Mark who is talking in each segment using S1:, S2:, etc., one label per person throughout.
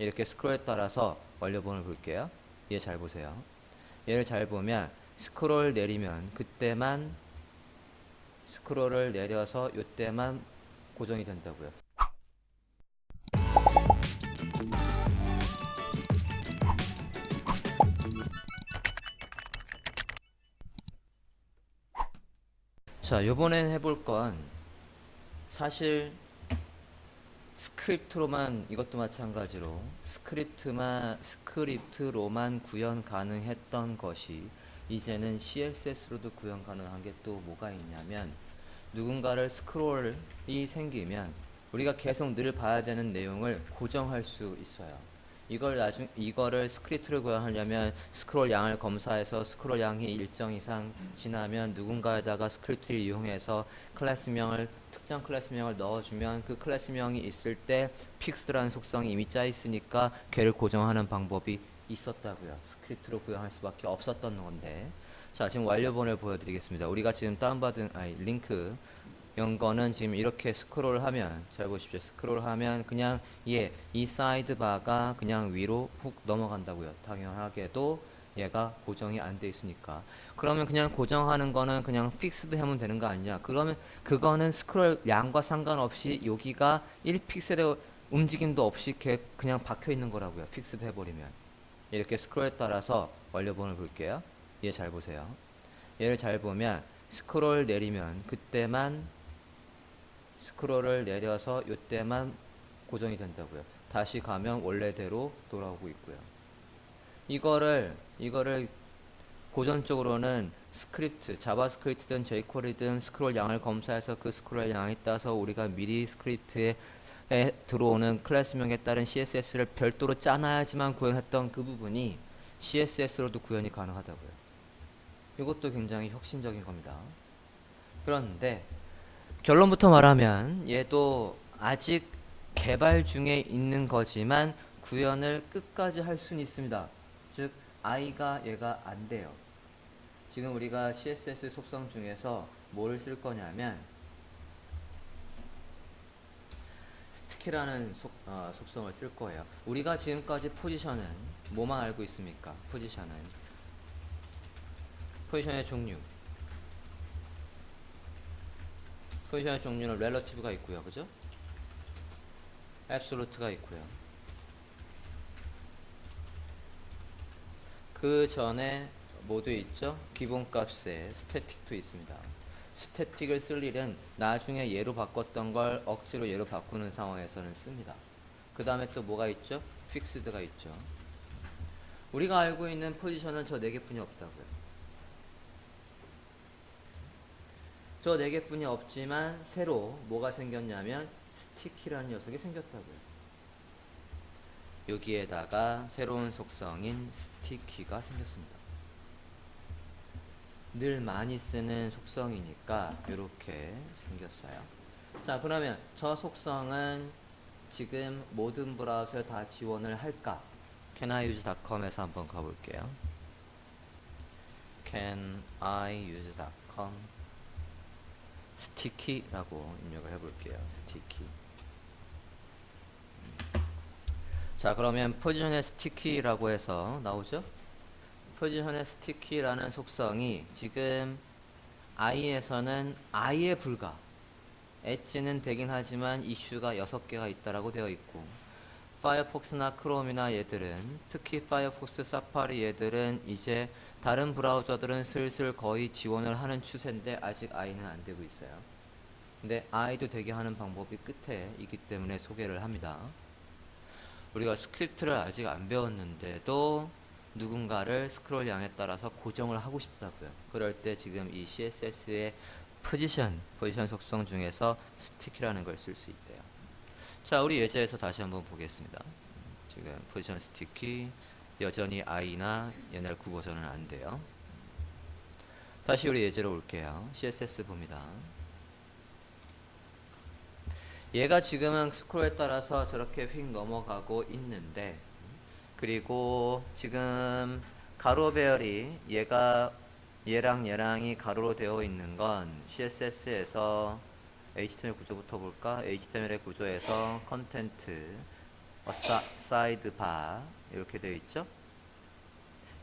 S1: 이렇게 스크롤에 따라서 완료본을 볼게요. 얘 잘 보세요. 얘를 잘 보면 스크롤 내리면 그때만 스크롤을 내려서 이때만 고정이 된다고요. 자, 요번엔 해볼 건 사실 스크립트로만 이것도 마찬가지로 스크립트만 스크립트로만 구현 가능했던 것이 이제는 CSS로도 구현 가능한 게 또 뭐가 있냐면 누군가를 스크롤이 생기면 우리가 계속 늘 봐야 되는 내용을 고정할 수 있어요. 이걸 나중 이거를 스크립트를 구현하려면 스크롤 양을 검사해서 스크롤 양이 일정 이상 지나면 누군가에다가 스크립트를 이용해서 클래스명을 특정 클래스명을 넣어주면 그 클래스명이 있을 때 픽스라는 속성이 이미 짜 있으니까 걔를 고정하는 방법이 있었다고요. 스크립트로 구현할 수밖에 없었던 건데. 자, 지금 완료본을 보여드리겠습니다. 우리가 지금 다운받은 아니 링크 연 거는 지금 이렇게 스크롤 하면 잘 보십시오. 스크롤 하면 그냥 예, 이 사이드 바가 그냥 위로 훅 넘어간다고요. 당연하게도 얘가 고정이 안 돼 있으니까. 그러면 그냥 고정하는 거는 그냥 픽스드 하면 되는 거 아니냐? 그러면 그거는 스크롤 양과 상관없이 여기가 1픽셀의 움직임도 없이 그냥 박혀 있는 거라고요. 픽스드 해버리면. 이렇게 스크롤에 따라서 완료본을 볼게요. 얘 잘 보세요. 얘를 잘 보면 스크롤 내리면 그때만 스크롤을 내려서 이때만 고정이 된다고요. 다시 가면 원래대로 돌아오고 있고요. 이거를 이거를 고전적으로는 스크립트, 자바스크립트든 jQuery든 스크롤 양을 검사해서 그 스크롤 양에 따라서 우리가 미리 스크립트에 에 들어오는 클래스명에 따른 CSS를 별도로 짜놔야지만 구현했던 그 부분이 CSS로도 구현이 가능하다고요. 이것도 굉장히 혁신적인 겁니다. 그런데 결론부터 말하면 얘도 아직 개발 중에 있는 거지만 구현을 끝까지 할 수는 있습니다. 즉 i가 얘가 안 돼요. 지금 우리가 CSS 속성 중에서 뭐를 쓸 거냐면 스티키라는 속, 어, 속성을 쓸 거예요. 우리가 지금까지 포지션은 뭐만 알고 있습니까? 포지션은 포지션의 종류 포지션의 종류는 렐러티브가 있고요. 그죠? 앱솔루트가 있고요. 그 전에 모두 있죠? 기본값에 스태틱도 있습니다. 스태틱을 쓸 일은 나중에 얘로 바꿨던 걸 억지로 얘로 바꾸는 상황에서는 씁니다. 그 다음에 또 뭐가 있죠? 픽스드가 있죠. 우리가 알고 있는 포지션은 저네 개뿐이 없다고요. 저 네 개뿐이 없지만 새로 뭐가 생겼냐면 스티키라는 녀석이 생겼다고요. 여기에다가 새로운 속성인 스티키가 생겼습니다. 늘 많이 쓰는 속성이니까 이렇게 생겼어요. 자, 그러면 저 속성은 지금 모든 브라우저에 다 지원을 할까? canIuse.com에서 한번 가볼게요. canIuse.com 스티키라고 입력을 해볼게요. 스티키. 자, 그러면 포지션의 스티키라고 해서 나오죠? 포지션의 스티키라는 속성이 지금 i에서는 i에 불과 엣지는 되긴 하지만 이슈가 6개가 있다라고 되어 있고 파이어폭스나 크롬이나 얘들은 특히 파이어폭스, 사파리 얘들은 이제 다른 브라우저들은 슬슬 거의 지원을 하는 추세인데 아직 i는 안 되고 있어요. 근데 i도 되게 하는 방법이 끝에 있기 때문에 소개를 합니다. 우리가 스크립트를 아직 안 배웠는데도 누군가를 스크롤 양에 따라서 고정을 하고 싶다고요. 그럴 때 지금 이 CSS의 포지션, 포지션 속성 중에서 스티키라는 걸 쓸 수 있대요. 자, 우리 예제에서 다시 한번 보겠습니다. 지금 포지션 스티키 여전히 i나 옛날 9 버전은 안 돼요. 다시 우리 예제로 올게요. CSS 봅니다. 얘가 지금은 스크롤에 따라서 저렇게 휙 넘어가고 있는데 그리고 지금 가로 배열이 얘가 얘랑 얘랑이 가로로 되어 있는 건 CSS에서 HTML 구조부터 볼까? HTML의 구조에서 컨텐트 어, 사, 사이드 바 이렇게 되어 있죠.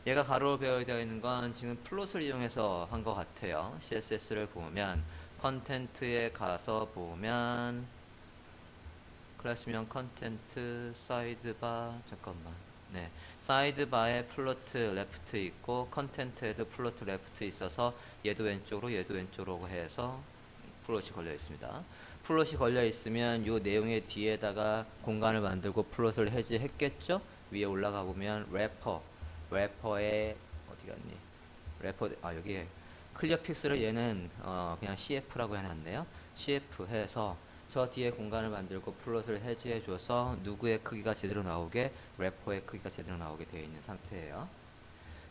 S1: 얘가 가로로 되어 있는 건 지금 플롯을 이용해서 한 것 같아요. CSS를 보면 컨텐트에 가서 보면 클래스명 컨텐트 사이드바 잠깐만 네 사이드바에 플로트 레프트 있고 컨텐트에도 플로트 레프트 있어서 얘도 왼쪽으로 얘도 왼쪽으로 해서 플롯이 걸려 있습니다. 플롯이 걸려 있으면 요 내용의 뒤에다가 공간을 만들고 플롯을 해지했겠죠? 위에 올라가 보면 래퍼 래퍼에 어디 갔니? 래퍼 아 여기 클리어 픽스를 얘는 어 그냥 CF라고 해놨네요. CF 해서 저 뒤에 공간을 만들고 플롯을 해지해 줘서 누구의 크기가 제대로 나오게 래퍼의 크기가 제대로 나오게 되어 있는 상태예요.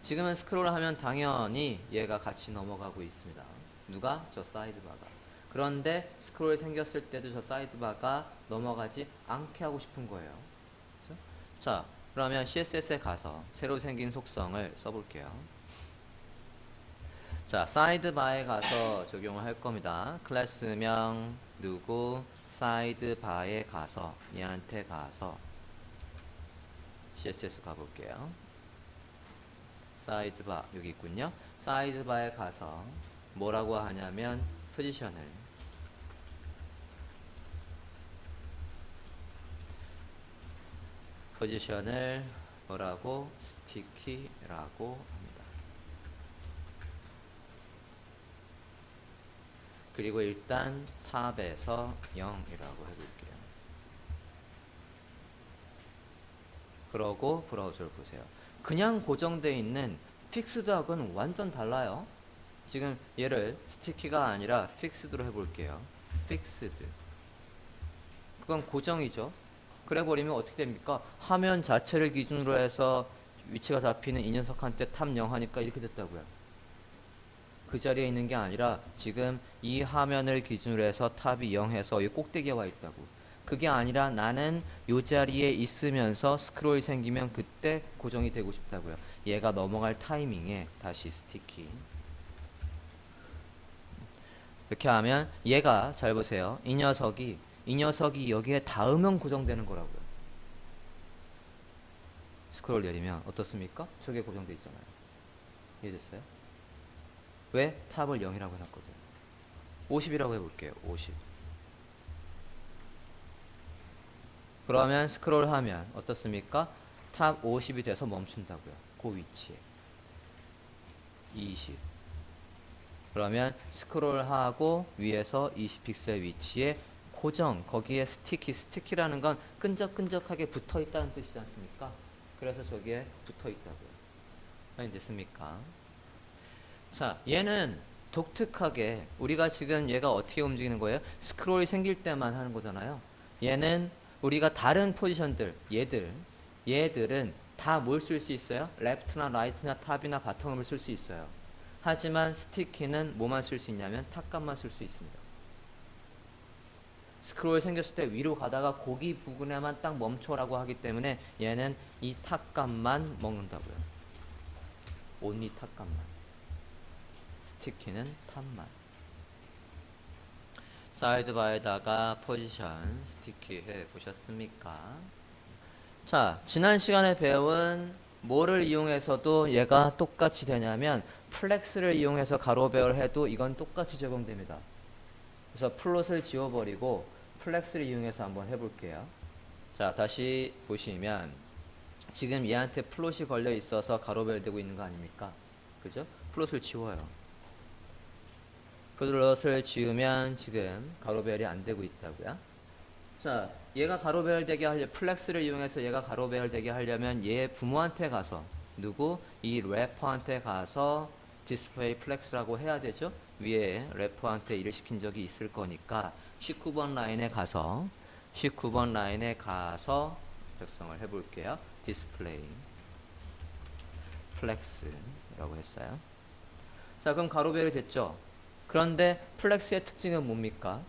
S1: 지금은 스크롤을 하면 당연히 얘가 같이 넘어가고 있습니다. 누가? 저 사이드바가. 그런데 스크롤이 생겼을 때도 저 사이드바가 넘어가지 않게 하고 싶은 거예요. 그죠? 자, 그러면 CSS에 가서 새로 생긴 속성을 써볼게요. 자, 사이드바에 가서 적용을 할 겁니다. 클래스명 누구 사이드바에 가서 얘한테 가서 CSS 가볼게요. 사이드바 여기 있군요. 사이드바에 가서 뭐라고 하냐면 포지션을 포지션을 뭐라고 스티키라고 합니다. 그리고 일단 탑에서 0이라고 해볼게요. 그러고 브라우저를 보세요. 그냥 고정되어 있는 픽스드하고는 완전 달라요. 지금 얘를 스티키가 아니라 픽스드로 해볼게요. 픽스드. 그건 고정이죠. 그래 버리면 어떻게 됩니까? 화면 자체를 기준으로 해서 위치가 잡히는 이 녀석한테 탑0 하니까 이렇게 됐다고요. 그 자리에 있는 게 아니라 지금 이 화면을 기준으로 해서 탑이 0 해서 이 꼭대기에 와 있다고. 그게 아니라 나는 이 자리에 있으면서 스크롤이 생기면 그때 고정이 되고 싶다고요. 얘가 넘어갈 타이밍에 다시 스티키. 이렇게 하면 얘가 잘 보세요. 이 녀석이 이 녀석이 여기에 닿으면 고정되는 거라고요. 스크롤 내리면 어떻습니까? 저게 고정돼 있잖아요. 이해됐어요? 왜? 탑을 0이라고 해놨거든. 50이라고 해볼게요. 50. 그러면 스크롤 하면 어떻습니까? 탑 50이 돼서 멈춘다고요. 그 위치에. 20. 그러면 스크롤하고 위에서 20픽셀 위치에 고정 거기에 스티키 스티키라는 건 끈적끈적하게 붙어 있다는 뜻이지 않습니까? 그래서 저기에 붙어 있다고요. 아니 됐습니까? 자, 얘는 독특하게 우리가 지금 얘가 어떻게 움직이는 거예요? 스크롤이 생길 때만 하는 거잖아요. 얘는 우리가 다른 포지션들, 얘들, 얘들은 다 뭘 쓸 수 있어요? 레프트나 라이트나 탑이나 바텀을 쓸 수 있어요. 하지만 스티키는 뭐만 쓸 수 있냐면 탑값만 쓸 수 있습니다. 스크롤이 생겼을 때 위로 가다가 고기 부분에만 딱 멈춰라고 하기 때문에 얘는 이 탑값만 먹는다고요. 온리 탑값만. 스티키는 탑만. 사이드 바에다가 포지션 스티키 해 보셨습니까? 자, 지난 시간에 배운 뭐를 이용해서도 얘가 똑같이 되냐면 플렉스를 이용해서 가로 배열 해도 이건 똑같이 적용됩니다. 그래서 플롯을 지워버리고 플렉스를 이용해서 한번 해볼게요. 자, 다시 보시면 지금 얘한테 플롯이 걸려 있어서 가로 배열 되고 있는 거 아닙니까? 그죠? 플롯을 지워요. 플롯을 지우면 지금 가로 배열이 안 되고 있다고요. 자, 얘가 가로 배열 되게 하려 플렉스를 이용해서 얘가 가로 배열 되게 하려면 얘 부모한테 가서 누구 이 래퍼한테 가서 디스플레이 플렉스라고 해야 되죠. 위에 래퍼한테 일을 시킨 적이 있을 거니까 19번 라인에 가서 19번 라인에 가서 작성을 해볼게요. 디스플레이 플렉스라고 했어요. 자, 그럼 가로 배열이 됐죠. 그런데 플렉스의 특징은 뭡니까?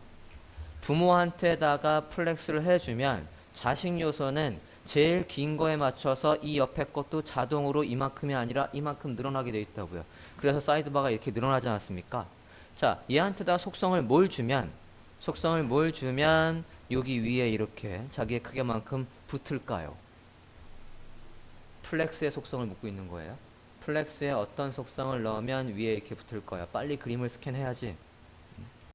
S1: 부모한테다가 플렉스를 해주면 자식 요소는 제일 긴 거에 맞춰서 이 옆에 것도 자동으로 이만큼이 아니라 이만큼 늘어나게 돼 있다고요. 그래서 사이드바가 이렇게 늘어나지 않았습니까? 자, 얘한테 다 속성을 뭘 주면 속성을 뭘 주면 여기 위에 이렇게 자기의 크기만큼 붙을까요? 플렉스의 속성을 묻고 있는 거예요. 플렉스에 어떤 속성을 넣으면 위에 이렇게 붙을 거야. 빨리 그림을 스캔해야지.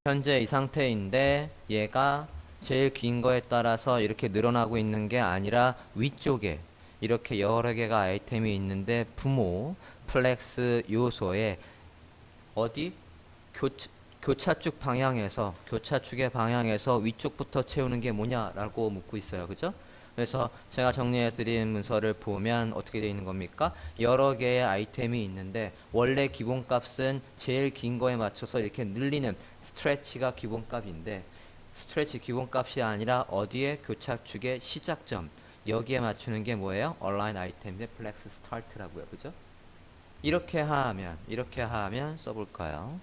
S1: 현재 이 상태인데 얘가 제일 긴 거에 따라서 이렇게 늘어나고 있는 게 아니라 위쪽에 이렇게 여러 개가 아이템이 있는데 부모 플렉스 요소에 어디 교차, 교차축 방향에서 교차축의 방향에서 위쪽부터 채우는 게 뭐냐라고 묻고 있어요. 그죠? 그래서 제가 정리해 드린 문서를 보면 어떻게 되어 있는 겁니까? 여러 개의 아이템이 있는데 원래 기본값은 제일 긴 거에 맞춰서 이렇게 늘리는 스트레치가 기본값인데 스트레치 기본값이 아니라 어디에 교차축의 시작점 여기에 맞추는 게 뭐예요? 얼라인 아이템의 플렉스 스타트라고요. 그죠? 이렇게 하면 이렇게 하면 써볼까요?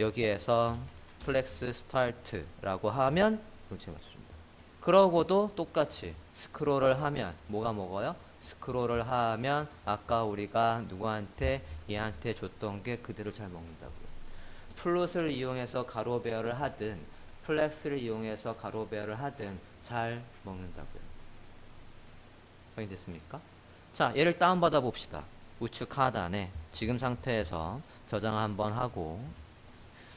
S1: 여기에서 플렉스 스타트라고 하면 그렇게 맞춰줍니다. 그러고도 똑같이 스크롤을 하면 뭐가 먹어요? 스크롤을 하면 아까 우리가 누구한테 얘한테 줬던 게 그대로 잘 먹는다고요. 플롯을 이용해서 가로 배열을 하든 플렉스를 이용해서 가로 배열을 하든 잘 먹는다고요. 확인됐습니까? 자, 얘를 다운받아 봅시다. 우측 하단에 지금 상태에서 저장 한번 하고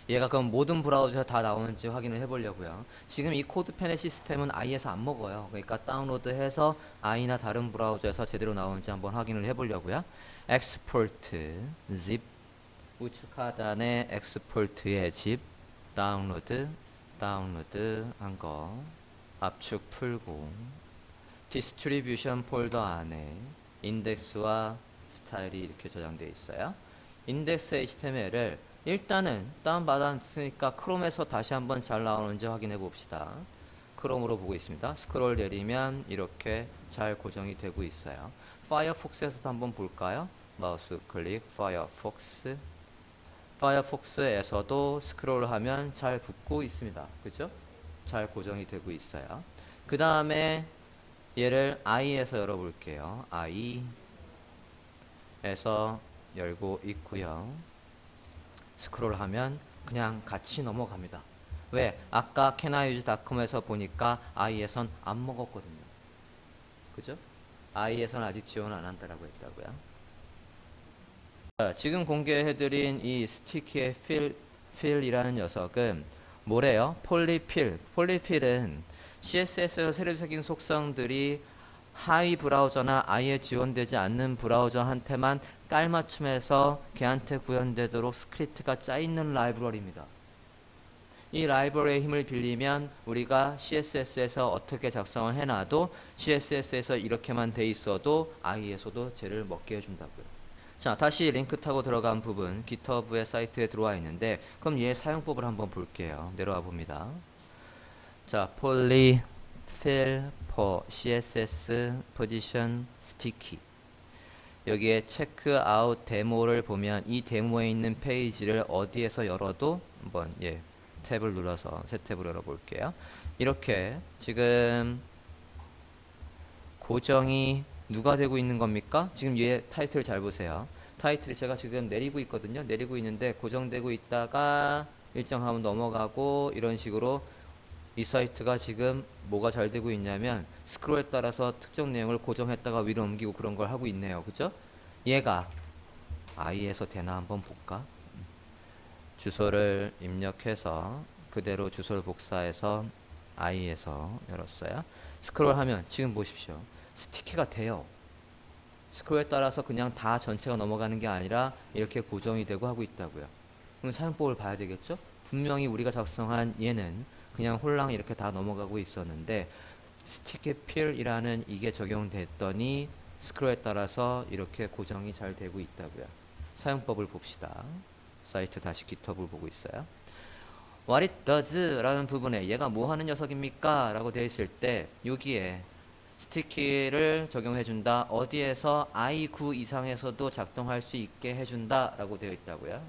S1: 얘가 그럼 모든 브라우저에 다 나오는지 확인을 해보려고요. 지금 이 코드펜의 시스템은 i에서 안 먹어요. 그러니까 다운로드해서 i나 다른 브라우저에서 제대로 나오는지 한번 확인을 해보려고요. 엑스포트 zip 우측 하단에 엑스포트의 zip 다운로드 다운로드 한 거 압축 풀고 디스트리뷰션 폴더 안에 인덱스와 스타일이 이렇게 저장되어 있어요. 인덱스 HTML을 일단은 다운받았으니까 크롬에서 다시 한번 잘 나오는지 확인해 봅시다. 크롬으로 보고 있습니다. 스크롤 내리면 이렇게 잘 고정이 되고 있어요. 파이어폭스에서도 한번 볼까요? 마우스 클릭 파이어폭스 파이어폭스에서도 스크롤을 하면 잘 붙고 있습니다. 그죠? 잘 고정이 되고 있어요. 그 다음에 얘를 i에서 열어볼게요. i에서 열고 있고요. 스크롤하면 그냥 같이 넘어갑니다. 왜? 아까 canIUse.com에서 보니까 i에선 안 먹었거든요. 그죠? i에선 아직 지원 안 한다라고 했다고요. 자, 지금 공개해드린 이 스티키의 필, 필이라는 녀석은 뭐래요? 폴리필. 폴리필은 새로 새긴 속성들이 하위 브라우저나 아예 지원되지 않는 브라우저한테만 깔맞춤해서 걔한테 구현되도록 스크립트가 짜있는 라이브러리입니다. 이 라이브러리의 힘을 빌리면 우리가 CSS에서 어떻게 작성을 해놔도 CSS에서 이렇게만 돼 있어도 IE에서도 쟤를 먹게 해준다고요. 자, 다시 링크 타고 들어간 부분 GitHub의 사이트에 들어와 있는데 그럼 얘 사용법을 한번 볼게요. 내려와 봅니다. 자, polyfill for CSS position sticky 여기에 체크 아웃 데모를 보면 이 데모에 있는 페이지를 어디에서 열어도 한번 예 탭을 눌러서 새 탭으로 열어 볼게요. 이렇게 지금 고정이 누가 되고 있는 겁니까? 지금 얘 타이틀 잘 보세요. 타이틀이 제가 지금 내리고 있거든요. 내리고 있는데 고정되고 있다가 일정 하면 넘어가고 이런 식으로 이 사이트가 지금 뭐가 잘 되고 있냐면 스크롤에 따라서 특정 내용을 고정했다가 위로 옮기고 그런 걸 하고 있네요. 그죠? 얘가 i에서 되나 한번 볼까? 주소를 입력해서 그대로 주소를 복사해서 i에서 열었어요. 스크롤하면 지금 보십시오. 스티키가 돼요. 스크롤에 따라서 그냥 다 전체가 넘어가는 게 아니라 이렇게 고정이 되고 하고 있다고요. 그럼 사용법을 봐야 되겠죠? 분명히 우리가 작성한 얘는 그냥 홀랑 이렇게 다 넘어가고 있었는데 스티키 필이라는 이게 적용됐더니 스크롤에 따라서 이렇게 고정이 잘 되고 있다고요. 사용법을 봅시다. 사이트 다시 GitHub을 보고 있어요. What it does 라는 부분에 얘가 뭐 하는 녀석입니까? 라고 되어 있을 때 여기에 스티키를 적용해 준다. 어디에서 i9 이상에서도 작동할 수 있게 해준다. 라고 되어 있다고요.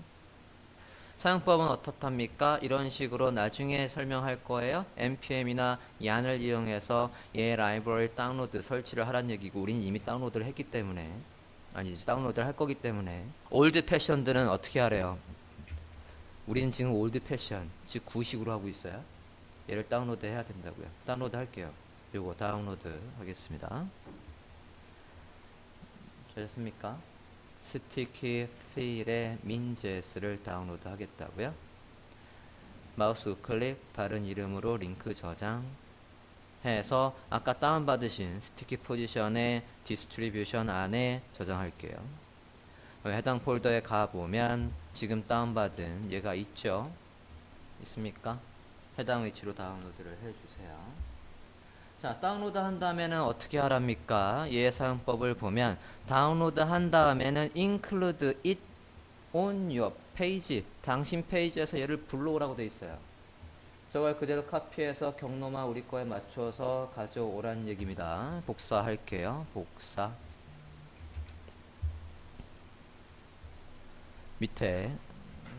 S1: 사용법은 어떻답니까? 이런 식으로 나중에 설명할 거예요. npm이나 yan을 이용해서 얘 라이브러리 다운로드 설치를 하란 얘기고 우리는 이미 다운로드를 했기 때문에 아니지 다운로드를 할 거기 때문에 올드 패션들은 어떻게 하래요? 우리는 지금 올드 패션 즉 구식으로 하고 있어요. 얘를 다운로드 해야 된다고요. 다운로드 할게요. 요거 다운로드 하겠습니다. 되셨습니까? 스티키 필의 민제스를 다운로드 하겠다고요. 마우스 우클릭 다른 이름으로 링크 저장 해서 아까 다운받으신 스티키 포지션의 디스트리뷰션 안에 저장할게요. 해당 폴더에 가보면 지금 다운받은 얘가 있죠? 있습니까? 해당 위치로 다운로드를 해주세요. 자, 다운로드 한 다음에는 어떻게 하랍니까? 얘 사용법을 보면 다운로드 한 다음에는 include it on your page. 당신 페이지에서 얘를 불러오라고 돼 있어요. 저걸 그대로 카피해서 경로만 우리 거에 맞춰서 가져오라는 얘기입니다. 복사할게요. 복사. 밑에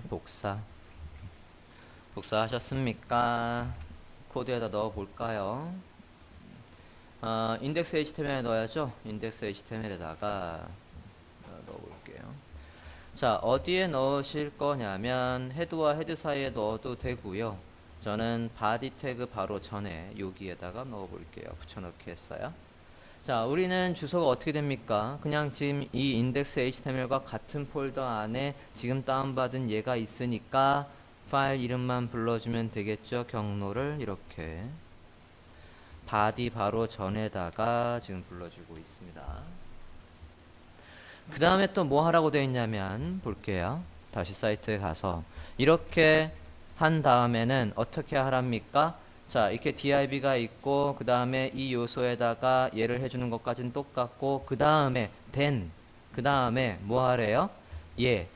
S1: 복사. 복사하셨습니까? 코드에다 넣어 볼까요? 어, 인덱스 HTML에 넣어야죠. 인덱스 HTML에다가 넣어볼게요. 자, 어디에 넣으실 거냐면 헤드와 헤드 사이에 넣어도 되고요. 저는 바디 태그 바로 전에 여기에다가 넣어볼게요. 붙여넣기 했어요. 자, 우리는 주소가 어떻게 됩니까? 그냥 지금 이 인덱스 HTML과 같은 폴더 안에 지금 다운받은 얘가 있으니까 파일 이름만 불러주면 되겠죠. 경로를 이렇게 바디 바로 전에다가 지금 불러주고 있습니다. 그 다음에 또 뭐 하라고 되어 있냐면 볼게요. 다시 사이트에 가서 이렇게 한 다음에는 어떻게 하랍니까? 자 이렇게 div가 있고 그 다음에 이 요소에다가 얘를 해주는 것까지는 똑같고 그 다음에 then 그 다음에 뭐 하래요? 예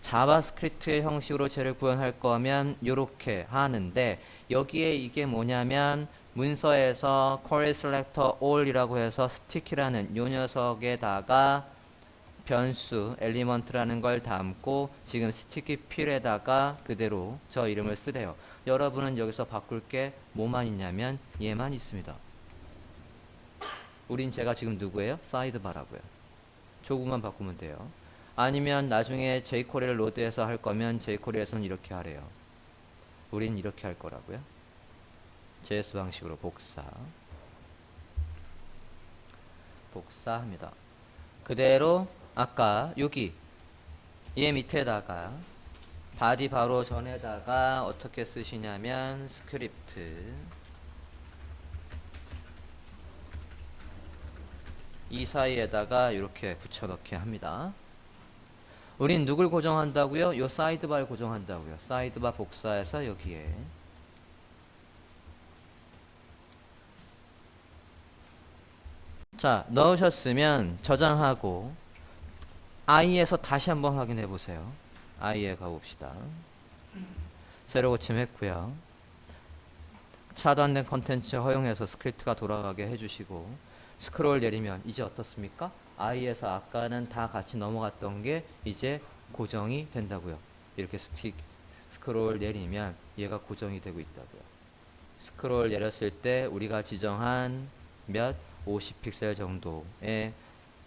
S1: 자바스크립트의 형식으로 쟤를 구현할 거면 이렇게 하는데 여기에 이게 뭐냐면 문서에서 query selector all이라고 해서 sticky라는 요 녀석에다가 변수 엘리먼트라는 걸 담고 지금 스티키 필에다가 그대로 저 이름을 쓰래요. 여러분은 여기서 바꿀 게 뭐만 있냐면 얘만 있습니다. 우린 제가 지금 누구예요? 사이드바라고요. 조금만 바꾸면 돼요. 아니면 나중에 jQuery를 로드해서 할 거면 jQuery에서는 이렇게 하래요. 우린 이렇게 할 거라고요. JS 방식으로 복사 복사합니다. 그대로 아까 여기 얘 밑에다가 바디 바로 전에다가 어떻게 쓰시냐면 스크립트 이 사이에다가 이렇게 붙여넣기 합니다. 우린 누굴 고정한다고요? 요 사이드바를 고정한다고요. 사이드바 복사해서 여기에 자 넣으셨으면 저장하고 i에서 다시 한번 확인해 보세요. i에 가봅시다. 새로 고침했고요. 차단된 컨텐츠 허용해서 스크립트가 돌아가게 해주시고 스크롤 내리면 이제 어떻습니까? i에서 아까는 다 같이 넘어갔던 게 이제 고정이 된다고요. 이렇게 스틱 스크롤 내리면 얘가 고정이 되고 있다고요. 스크롤 내렸을 때 우리가 지정한 몇 50픽셀 정도의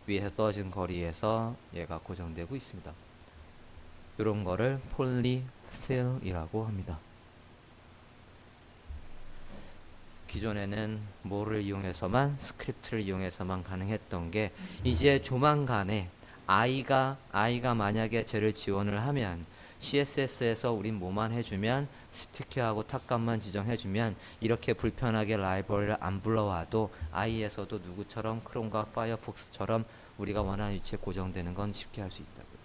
S1: 위에서 떨어진 거리에서 얘가 고정되고 있습니다. 이런 거를 폴리필이라고 합니다. 기존에는 뭐를 이용해서만 스크립트를 이용해서만 가능했던 게 이제 조만간에 아이가 아이가 만약에 쟤를 지원을 하면 CSS에서 우린 뭐만 해주면 스티키하고 탑값만 지정해주면 이렇게 불편하게 라이브러리를 안 불러와도 아이에서도 누구처럼 크롬과 파이어폭스처럼 우리가 원하는 위치에 고정되는 건 쉽게 할 수 있다고요.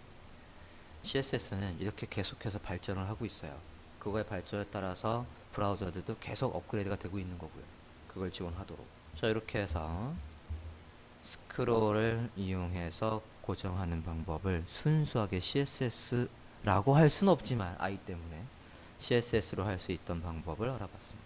S1: CSS는 이렇게 계속해서 발전을 하고 있어요. 그거의 발전에 따라서 브라우저들도 계속 업그레이드가 되고 있는 거고요. 그걸 지원하도록. 자 이렇게 해서 스크롤을 이용해서 고정하는 방법을 순수하게 CSS 라고 할 수는 없지만 아이 때문에 CSS로 할 수 있던 방법을 알아봤습니다.